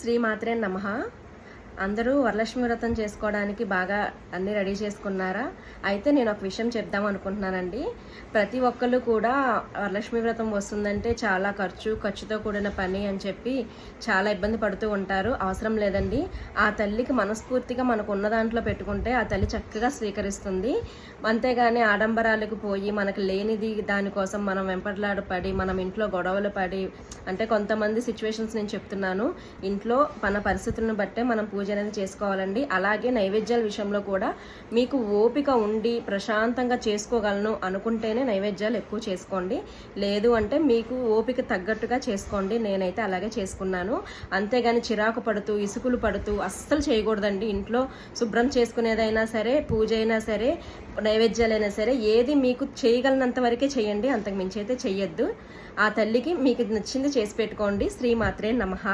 శ్రీమాత్రే నమ. అందరూ వరలక్ష్మి వ్రతం చేసుకోవడానికి బాగా అన్ని రెడీ చేసుకున్నారా? అయితే నేను ఒక విషయం చెప్దాం అనుకుంటున్నానండి. ప్రతి ఒక్కళ్ళు కూడా వరలక్ష్మి వ్రతం వస్తుందంటే చాలా ఖర్చు ఖర్చుతో కూడిన పని అని చెప్పి చాలా ఇబ్బంది పడుతూ ఉంటారు. అవసరం లేదండి. ఆ తల్లికి మనస్ఫూర్తిగా మనకు ఉన్న దాంట్లో పెట్టుకుంటే ఆ తల్లి చక్కగా స్వీకరిస్తుంది. అంతేగాని ఆడంబరాలకు పోయి మనకు లేనిది దానికోసం మనం వెంపట్లాడు పడి మనం ఇంట్లో గొడవలు పడి అంటే కొంతమంది సిచ్యువేషన్స్ నేను చెప్తున్నాను. ఇంట్లో మన పరిస్థితులను బట్టే మనం పూజ పూజ అనేది చేసుకోవాలండి. అలాగే నైవేద్యాల విషయంలో కూడా మీకు ఓపిక ఉండి ప్రశాంతంగా చేసుకోగలను అనుకుంటేనే నైవేద్యాలు ఎక్కువ చేసుకోండి. లేదు అంటే మీకు ఓపిక తగ్గట్టుగా చేసుకోండి. నేనైతే అలాగే చేసుకున్నాను. అంతేగాని చిరాకు పడుతూ ఇసుకులు పడుతూ అస్సలు చేయకూడదండి. ఇంట్లో శుభ్రం చేసుకునేదైనా సరే పూజ అయినా సరే నైవేద్యాలైనా సరే ఏది మీకు చేయగలనంత వరకే చేయండి. అంతకు మించి అయితే చెయ్యొద్దు. ఆ తల్లికి మీకు నచ్చింది చేసి పెట్టుకోండి. శ్రీమాత్రే నమః.